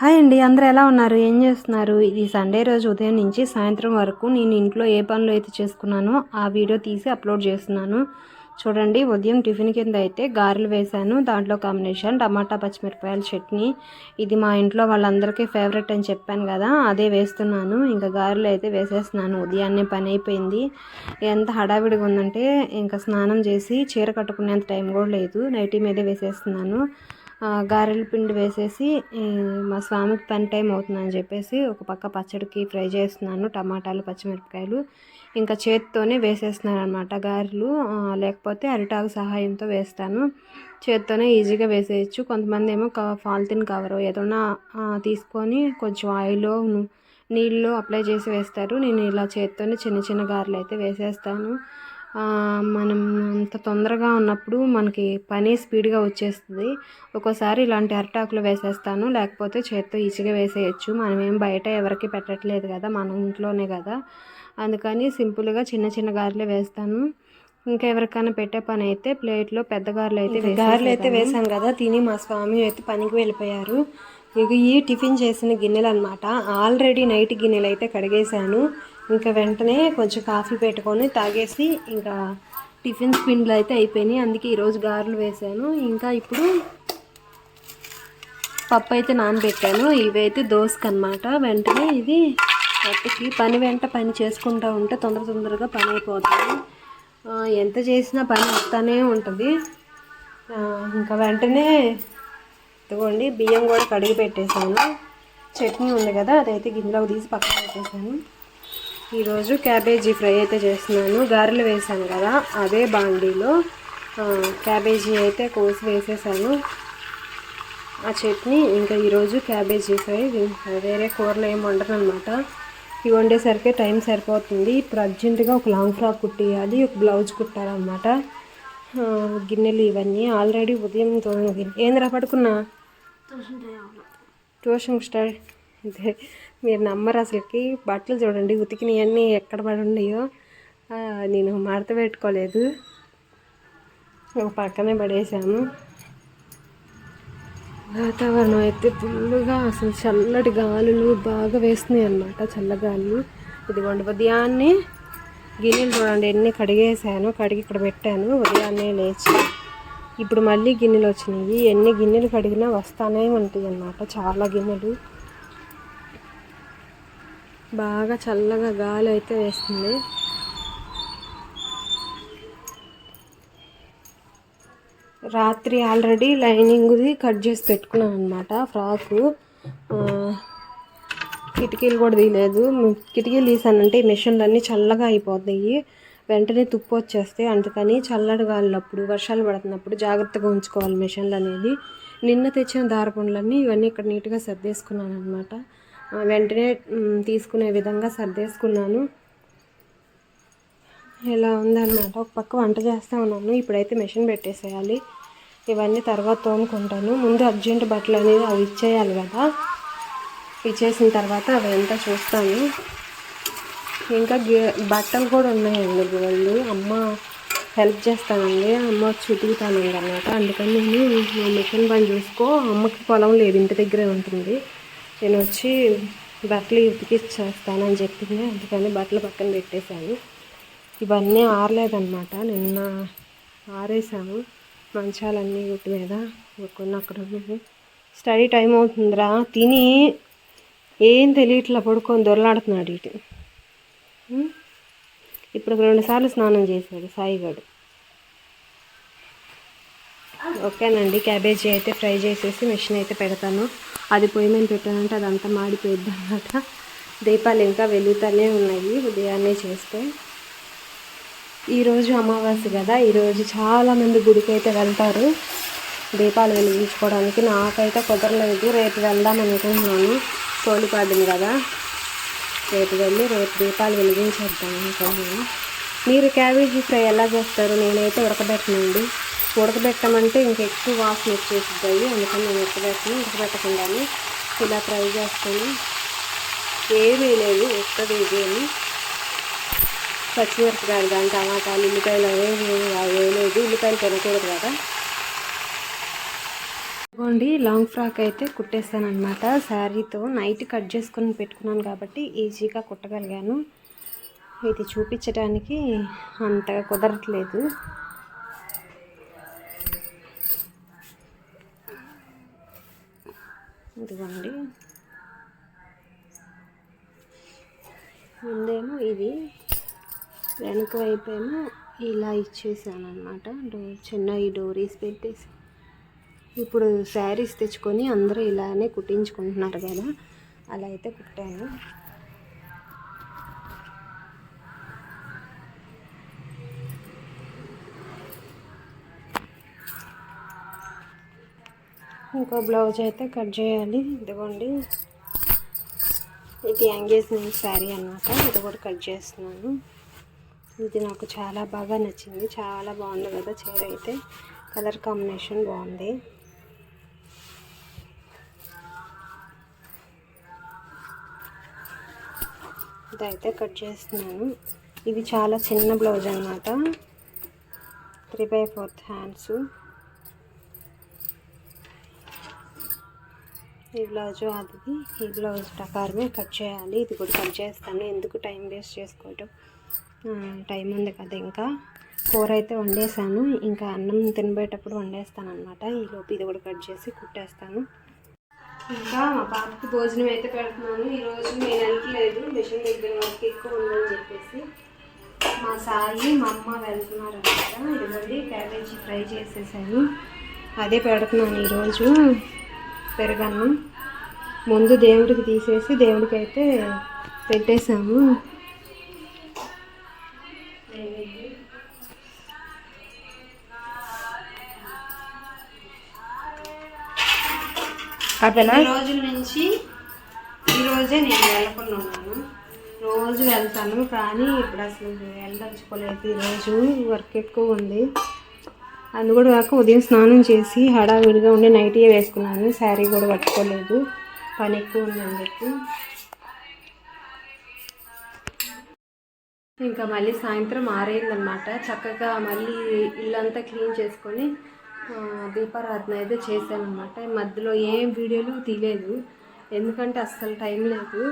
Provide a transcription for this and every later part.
Hi అండి అందరూ ఎలా ఉన్నారు? ఏం చేస్తున్నారు? ఇది సండే రోజు ఉదయం నుంచి సాయంత్రం వరకు నేను ఇంట్లో ఏ పనులు అయితే చేసుకున్నానో ఆ వీడియో తీసి అప్లోడ్ చేస్తున్నాను. చూడండి ఉదయం టిఫిన్ కింద అయితే గారెలు వేశాను. దాంట్లో కాంబినేషన్ టమాటా పచ్చిమిరపకాయల చట్నీ. ఇది మా ఇంట్లో వాళ్ళందరికీ ఫేవరెట్ అని చెప్పాను కదా అదే వేస్తున్నాను. ఇంకా గారెలు అయితే వేసేస్తున్నాను. ఉదయాన్నే పని అయిపోయింది. ఎంత హడావిడిగా ఉందంటే ఇంకా స్నానం చేసి చీర కట్టుకునేంత టైం కూడా లేదు. నైటీ మీదే వేసేస్తున్నాను. గారెల పిండి వేసేసి మా స్వామికి పని టైం అవుతుందని చెప్పేసి ఒక పక్క పచ్చడికి ఫ్రై చేస్తున్నాను టమాటాలు పచ్చిమిరపకాయలు. ఇంకా చేతితోనే వేసేస్తున్నాను అనమాట గారెలు లేకపోతే అరిటాకు సహాయంతో వేస్తాను. చేతితోనే ఈజీగా వేసేయచ్చు. కొంతమంది ఏమో క పాలిథిన్ కవర్ ఏదైనా తీసుకొని కొంచెం ఆయిల్ నీళ్ళు అప్లై చేసి వేస్తారు. నేను ఇలా చేతితోనే చిన్న చిన్న గారెలు అయితే వేసేస్తాను. మనం అంత తొందరగా ఉన్నప్పుడు మనకి పని స్పీడ్గా వచ్చేస్తుంది. ఒక్కోసారి ఇలాంటి అరిటాకులు వేసేస్తాను. లేకపోతే చేత్తో ఈజీగా వేసేయచ్చు. మనం ఏం బయట ఎవరికి పెట్టట్లేదు కదా మన ఇంట్లోనే కదా. అందుకని సింపుల్గా చిన్న చిన్న గారెలే వేస్తాను. ఇంకా ఎవరికైనా పెట్టే పని అయితే ప్లేట్లో పెద్ద గారెలు అయితే గారెలు అయితే వేసాను కదా తిని మా స్వామి అయితే పనికి వెళ్ళిపోయారు. ఇక ఈ టిఫిన్ చేసిన గిన్నెలు అనమాట ఆల్రెడీ నైట్ గిన్నెలు అయితే కడిగేశాను. ఇంకా వెంటనే కొంచెం కాఫీ పెట్టుకొని తాగేసి ఇంకా టిఫిన్ స్పిన్లు అయితే అయిపోయినాయి. అందుకే ఈరోజు గారెలు వేసాను. ఇంకా ఇప్పుడు పప్పు అయితే నానబెట్టాను. ఇవైతే దోసకు అనమాట వెంటనే ఇది పట్టుకి పని వెంట పని చేసుకుంటూ ఉంటే తొందర తొందరగా పని అయిపోతుంది. ఎంత చేసినా పని వస్తూనే ఉంటుంది. ఇంకా వెంటనే ఇదిగోండి బియ్యం కూడా కడిగి పెట్టేశాను. చట్నీ ఉంది కదా అదైతే గిన్నెలోకి తీసి పక్కన పెట్టేశాను. ఈరోజు క్యాబేజీ ఫ్రై అయితే చేస్తున్నాను. గారెలు వేసాను కదా అదే బాండీలో. క్యాబేజీ అయితే కోసి వేసేసాను. ఆ చట్నీ ఇంకా ఈరోజు క్యాబేజీ ఫ్రై వేరే కూరలు ఏం వండను అనమాట ఇవి వండేసరికి టైం సరిపోతుంది. ఇప్పుడు అర్జెంటుగా ఒక లాంగ్ ఫ్రాక్ కుట్టియాలి ఒక బ్లౌజ్ కుట్టాలన్నమాట. గిన్నెలు ఇవన్నీ ఆల్రెడీ ఉదయం తోమిన ఏంద్రా పడుకున్నా? ట్యూషన్ స్టార్ట్ ఇదే మీరు నమ్మరు అసలుకి. బట్టలు చూడండి ఉతికినవన్నీ ఎక్కడ పడి ఉన్నాయో. నేను మడత పెట్టుకోలేదు. ఒక పక్కనే పడేసాను వాతావరణం అయితే ఫుల్గా అసలు చల్లటి గాలులు బాగా వేస్తున్నాయి అన్నమాట చల్లగాలులు ఇదిగోండి ఉదయాన్నే గిన్నెలు చూడండి ఎన్ని కడిగేసాను. కడిగి ఇక్కడ పెట్టాను ఉదయాన్నే లేచి. ఇప్పుడు మళ్ళీ గిన్నెలు వచ్చినాయి. ఎన్ని గిన్నెలు కడిగినా వస్తానే ఉంటాయి అన్నమాట చాలా గిన్నెలు. బాగా చల్లగా గాలి అయితే వేస్తుంది. రాత్రి ఆల్రెడీ లైనింగ్ది కట్ చేసి పెట్టుకున్నాను అనమాట ఫ్రాకు. కిటికీలు కూడా తీయలేదు. కిటికీలు తీసానంటే ఈ మిషన్లన్నీ చల్లగా అయిపోతాయి వెంటనే తుప్పు వచ్చేస్తాయి అందుకని చల్లటి గాలినప్పుడు వర్షాలు పడుతున్నప్పుడు జాగ్రత్తగా ఉంచుకోవాలి మిషన్లు అనేది. నిన్న తెచ్చిన దారపండ్లన్నీ ఇవన్నీ ఇక్కడ నీట్గా సర్దేసుకున్నాను అనమాట వెంటనే తీసుకునే విధంగా సర్దేసుకున్నాను. ఇలా ఉందన్నమాట. ఒక పక్క వంట చేస్తూ ఉన్నాను. ఇప్పుడైతే మిషన్ పెట్టేసేయాలి. ఇవన్నీ తర్వాత తోముకుంటాను. ముందు అర్జెంట్ బట్టలు అనేది అవి ఇచ్చేయాలి కదా. ఇచ్చేసిన తర్వాత అవి ఎంత చూస్తాను. ఇంకా బట్టలు కూడా ఉన్నాయండి వాళ్ళు అమ్మ హెల్ప్ చేస్తానండి. అమ్మ వచ్చి ఉతుకుతానండి అనమాట అందుకని నేను మిషన్ పని చూసుకో. అమ్మకి పొలం లేదు. ఇంటి దగ్గరే ఉంటుంది. నేను వచ్చి బట్టలు ఉతికిచ్చేస్తానని చెప్పింది. అందుకని బట్టలు పక్కన పెట్టేశాను. ఇవన్నీ ఆరలేదనమాట నిన్న ఆరేసాము. మంచాలన్నీ వీటి మీద కొన్ని అక్కడ స్టడీ టైం అవుతుందిరా. తిని ఏం తెలియట్లా పడుకొని దొరలాడుతున్నాడు ఇటు. ఇప్పుడు రెండుసార్లు స్నానం చేశాడు సాయిగాడు. ఓకేనండి. క్యాబేజీ అయితే ఫ్రై చేసేసి మిషన్ అయితే పెడతాను. అది పొయ్యి మీద పెట్టానంటే అదంతా మాడిపోయిద్ది అనమాట దీపాలు ఇంకా వెలుగుతూనే ఉన్నాయి ఉదయాన్నే చేస్తే. ఈరోజు అమావాస్య కదా ఈరోజు చాలామంది గుడికి అయితే వెళ్తారు దీపాలు వెలిగించుకోవడానికి. నాకైతే కుదరలేదు రేపు వెళ్దాం అనుకుంటున్నాను. తోలిపాడింది కదా. రేపు వెళ్ళి రేపు దీపాలు వెలిగించేద్దాం అనుకుంటున్నాను. మీరు క్యాబేజీ ఫ్రై ఎలా చేస్తారు? నేనైతే ఉడకబెట్టనండి. ఉడకబెట్టమంటే ఇంక ఎక్కువ వాసన వచ్చేసిద్దాయి అందుకని నేను ఉడకబెట్టను. ఉడకబెట్టకుండానే ఇలా ఫ్రై చేస్తాను. ఏమీ లేదు ఉత్తది ఇదేమి పచ్చిమిరపకాయలు కానీ టమాటాలు ఉల్లిపాయలు అవేమి వేయలేదు ఉల్లిపాయలు తినకూడదు కదా. ఇదిగోండి లాంగ్ ఫ్రాక్ అయితే కుట్టేస్తాను అనమాట శారీతో నైట్ కట్ చేసుకొని పెట్టుకున్నాను కాబట్టి ఈజీగా కుట్టగలిగాను. ఇది చూపించడానికి అంతగా కుదరట్లేదు. ఇదిగోండి. ముందేమో ఇది వెనక వైపు ఏమో ఇలా ఇచ్చేసాను అనమాట డోర్ చిన్న ఈ డోరీస్ పెట్టేసి. ఇప్పుడు శారీస్ తెచ్చుకొని అందరూ ఇలానే కుట్టించుకుంటున్నారు కదా. అలా అయితే కుట్టాను. ఇంకో బ్లౌజ్ అయితే కట్ చేయాలి. ఇదిగోండి. ఇది ఎంగేజ్మెంట్ శారీ అనమాట ఇది కూడా కట్ చేస్తున్నాను. ఇది నాకు చాలా బాగా నచ్చింది. చాలా బాగుంది కదా చీర అయితే. కలర్ కాంబినేషన్ బాగుంది. ఇదైతే కట్ చేస్తున్నాను. ఇది చాలా చిన్న బ్లౌజ్ అనమాట త్రీ బై ఫోర్త్ హ్యాండ్స్. ఈ బ్లౌజ్ అది ఈ బ్లౌజ్ ప్రకారమే కట్ చేయాలి. ఇది కూడా కట్ చేస్తాను. ఎందుకు టైం వేస్ట్ చేసుకోవటం? టైం ఉంది కదా ఇంకా. కూర అయితే వండేసాను ఇంకా అన్నం తినబేటప్పుడు వండేస్తాను అనమాట ఈలోపు ఇది కూడా కట్ చేసి కుట్టేస్తాను. ఇంకా మా పాపకి భోజనం అయితే పెడుతున్నాను. ఈరోజు నేను వెళ్ళట్లేదు. మిషన్ దగ్గర వర్క్ ఎక్కువ ఉందని చెప్పేసి మా సాయి మా అమ్మ వెళ్తున్నారు అనమాట ఇదిగోండి క్యాబేజీ ఫ్రై చేసేసాను. అదే పెడుతున్నాను ఈరోజు పెరగన్నం ముందు దేవుడికి తీసేసి దేవుడికి అయితే పెట్టేశాము రోజుల నుంచి ఈ రోజే నేను వెళ్ళకుండా ఉన్నాను రోజు వెళ్తాను కానీ ఇప్పుడు అసలు వెళ్ళదలుచుకోలేదు ఈరోజు వర్క్ ఎక్కువ ఉంది. అందు కూడా కాక ఉదయం స్నానం చేసి హడావిడిగా ఉండి నైటీయే వేసుకున్నాను. శారీ కూడా పట్టుకోలేదు. పని ఎక్కువ ఉందని చెప్పి. ఇంకా మళ్ళీ సాయంత్రం ఆరైందనమాట చక్కగా మళ్ళీ ఇల్లంతా క్లీన్ చేసుకొని దీపారాధన అయితే చేశానమాట మధ్యలో ఏం వీడియోలు తీయలేదు. ఎందుకంటే అస్సలు టైం లేదు.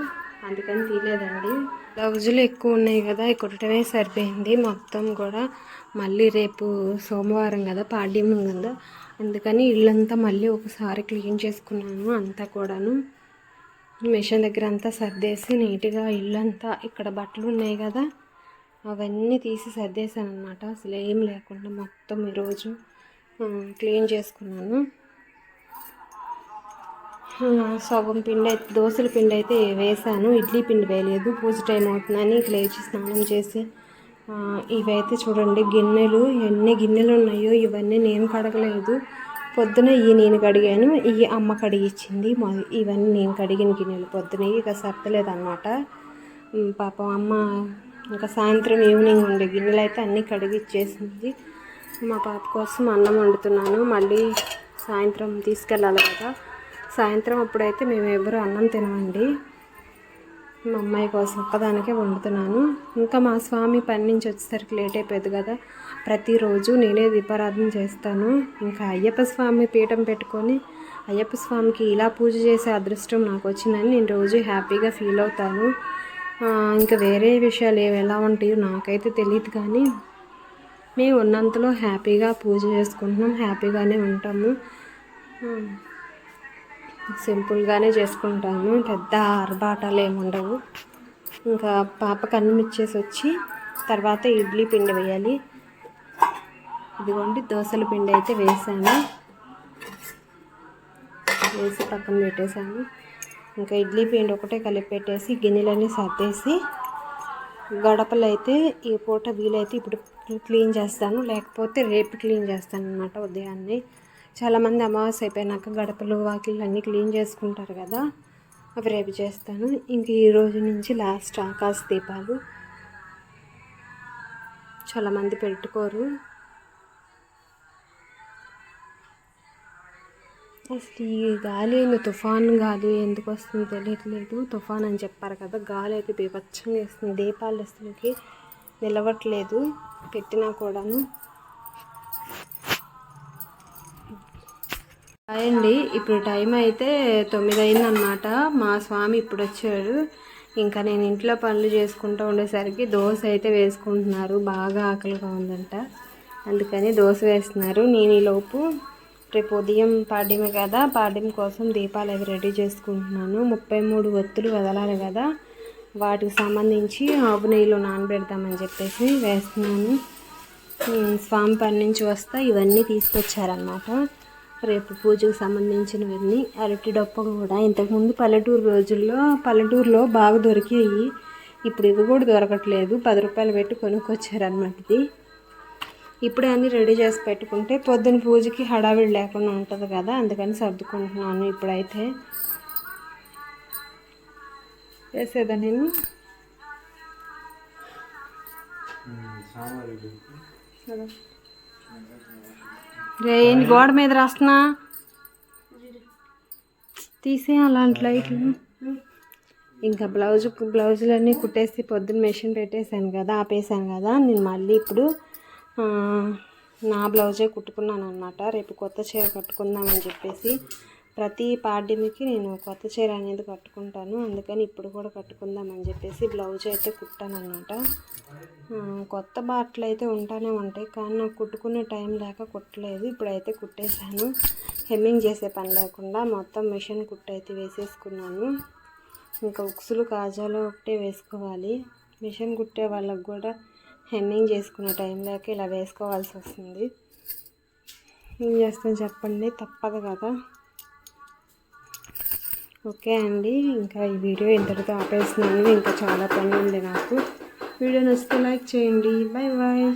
అందుకని తీయలేదండి. బ్లౌజులు ఎక్కువ ఉన్నాయి కదా కుట్టడమే సరిపోయింది. మొత్తం కూడా మళ్ళీ రేపు సోమవారం కదా పాడ్యం కదా. అందుకని ఇల్లంతా మళ్ళీ ఒకసారి క్లీన్ చేసుకున్నాను అంతా కూడాను. మిషన్ దగ్గర అంతా సర్దేసి నీట్గా ఇల్లంతా ఇక్కడ బట్టలు ఉన్నాయి కదా అవన్నీ తీసి సర్దేశాను అనమాట అసలు ఏం లేకుండా మొత్తం ఈరోజు క్లీన్ చేసుకున్నాను. సగం పిండి అయితే దోశల పిండి అయితే వేసాను. ఇడ్లీ పిండి వేయలేదు. పూజ టైం అవుతుందని ఇక లేచి స్నానం చేసి ఇవైతే చూడండి గిన్నెలు. ఎన్ని గిన్నెలు ఉన్నాయో ఇవన్నీ నేను కడగలేదు. పొద్దున ఇవి నేను కడిగాను. ఇవి అమ్మ కడిగిచ్చింది. ఇవన్నీ నేను కడిగిన గిన్నెలు పొద్దున. ఇక సర్దలేదు అనమాట పాపం అమ్మ ఇంకా సాయంత్రం ఈవినింగ్ ఉండే గిన్నెలు అయితే అన్నీ కడిగిచ్చేసింది. మా పాప కోసం అన్నం వండుతున్నాను. మళ్ళీ సాయంత్రం తీసుకెళ్ళాలి కదా. సాయంత్రం అప్పుడైతే మేము ఎవరు అన్నం తినమండి. మా అమ్మాయి కోసం ఒక్కదానికే వండుతున్నాను. ఇంకా మా స్వామి పని నుంచి వచ్చేసరికి లేట్ అయిపోయింది కదా. ప్రతిరోజు నేనే దీపారాధన చేస్తాను. ఇంకా అయ్యప్ప స్వామి పీఠం పెట్టుకొని అయ్యప్ప స్వామికి ఇలా పూజ చేసే అదృష్టం నాకు వచ్చిందని నేను రోజు హ్యాపీగా ఫీల్ అవుతాను. ఇంకా వేరే విషయాలు ఏవి ఎలా ఉంటాయో నాకైతే తెలియదు కానీ మేము ఉన్నంతలో హ్యాపీగా పూజ చేసుకుంటున్నాం. హ్యాపీగానే ఉంటాము. సింపుల్గానే చేసుకుంటాను. పెద్ద ఆర్భాటాలు ఏమి ఉండవు. ఇంకా పాప అన్నం ఇచ్చేసి వచ్చి తర్వాత ఇడ్లీ పిండి వేయాలి. ఇదిగోండి దోశల పిండి అయితే వేసాను. వేసి పక్కన పెట్టేశాను. ఇంకా ఇడ్లీ పిండి ఒకటే కలిపి పెట్టేసి గిన్నెలన్నీ సర్దేసి గడపలు అయితే ఈ పూట వీలైతే ఇప్పుడు క్లీన్ చేస్తాను. లేకపోతే రేపు క్లీన్ చేస్తాను అనమాట ఉదయాన్నే. చాలామంది అమావాస్య అయిపోయినాక గడపలు వాకిళ్ళు అన్నీ క్లీన్ చేసుకుంటారు కదా. అవి రేపు చేస్తాను. ఇంక ఈ రోజు నుంచి లాస్ట్ ఆకాశ దీపాలు. చాలామంది పెట్టుకోరు. అసలు ఈ గాలి ఏందో? తుఫాన్ గాలి ఎందుకు వస్తుందో తెలియట్లేదు. తుఫాన్ అని చెప్పారు కదా. గాలి అయితే బీభత్సంగా వేస్తుంది. దీపాలు అసలుకి నిలవట్లేదు. పెట్టినా కూడాను. హాయ్ అండి ఇప్పుడు టైం అయితే తొమ్మిది అయిందనమాట మా స్వామి ఇప్పుడు వచ్చాడు ఇంకా నేను ఇంట్లో పనులు చేసుకుంటూ ఉండేసరికి దోశ అయితే వేసుకుంటున్నారు. బాగా ఆకలిగా ఉందంట. అందుకని దోశ వేస్తున్నారు. నేను ఈలోపు రేపు ఉదయం పాడ్యమే కదా. పాడ్యం కోసం దీపాలు అవి రెడీ చేసుకుంటున్నాను. ముప్పై మూడు ఒత్తులు వదలాలి కదా. వాటికి సంబంధించి ఆవు నెయ్యిలో నానబెడతామని చెప్పేసి వేస్తున్నాను. స్వామి పని నుంచి వస్తా. ఇవన్నీ తీసుకొచ్చారనమాట రేపు పూజకు సంబంధించినవన్నీ అరటి డొప్ప కూడా. ఇంతకుముందు పల్లెటూరు రోజుల్లో పల్లెటూరులో బాగా దొరికాయి. ఇప్పుడు ఇవి కూడా దొరకట్లేదు. పది రూపాయలు పెట్టి కొనుక్కొచ్చారనమాట ఇది. ఇప్పుడే అన్నీ రెడీ చేసి పెట్టుకుంటే పొద్దున పూజకి హడావిడి లేకుండా ఉంటుంది కదా అందుకని సర్దుకుంటున్నాను ఇప్పుడైతే. వేసేదా నేను రే ఏంటి గోడ మీద రాస్తున్నా? తీసే అలాంటి లైట్లు. ఇంకా బ్లౌజ్ బ్లౌజులన్నీ కుట్టేసి పొద్దున్న మెషిన్ పెట్టేశాను కదా ఆపేసాను కదా నేను మళ్ళీ ఇప్పుడు నా బ్లౌజే కుట్టుకున్నాను అనమాట రేపు కొత్త చీర కట్టుకుందామని చెప్పేసి ప్రతి పాడ్యమికి నేను కొత్త చీర అనేది కట్టుకుంటాను. అందుకని ఇప్పుడు కూడా కట్టుకుందామని చెప్పేసి బ్లౌజ్ అయితే కుట్టాను అనమాట కొత్త బాటలు అయితే ఉంటానే ఉంటాయి. కానీ నాకు కుట్టుకునే టైం లేక కుట్టలేదు. ఇప్పుడైతే కుట్టేశాను. హెమ్మింగ్ చేసే పని లేకుండా మొత్తం మిషన్ కుట్టు అయితే వేసేసుకున్నాను. ఇంకా ఉక్సులు కాజాలు ఒకటే వేసుకోవాలి. మిషన్ కుట్టే వాళ్ళకు కూడా హెమ్మింగ్ చేసుకునే టైం లేక ఇలా వేసుకోవాల్సి వస్తుంది. ఏం చేస్తాను చెప్పండి? తప్పదు కదా. ఓకే అండి. ఇంకా ఈ వీడియో ఇంతటితో ఆపేస్తున్నాను. ఇంకా చాలా పని ఉంది నాకు. వీడియో నచ్చితే లైక్ చేయండి. Bye bye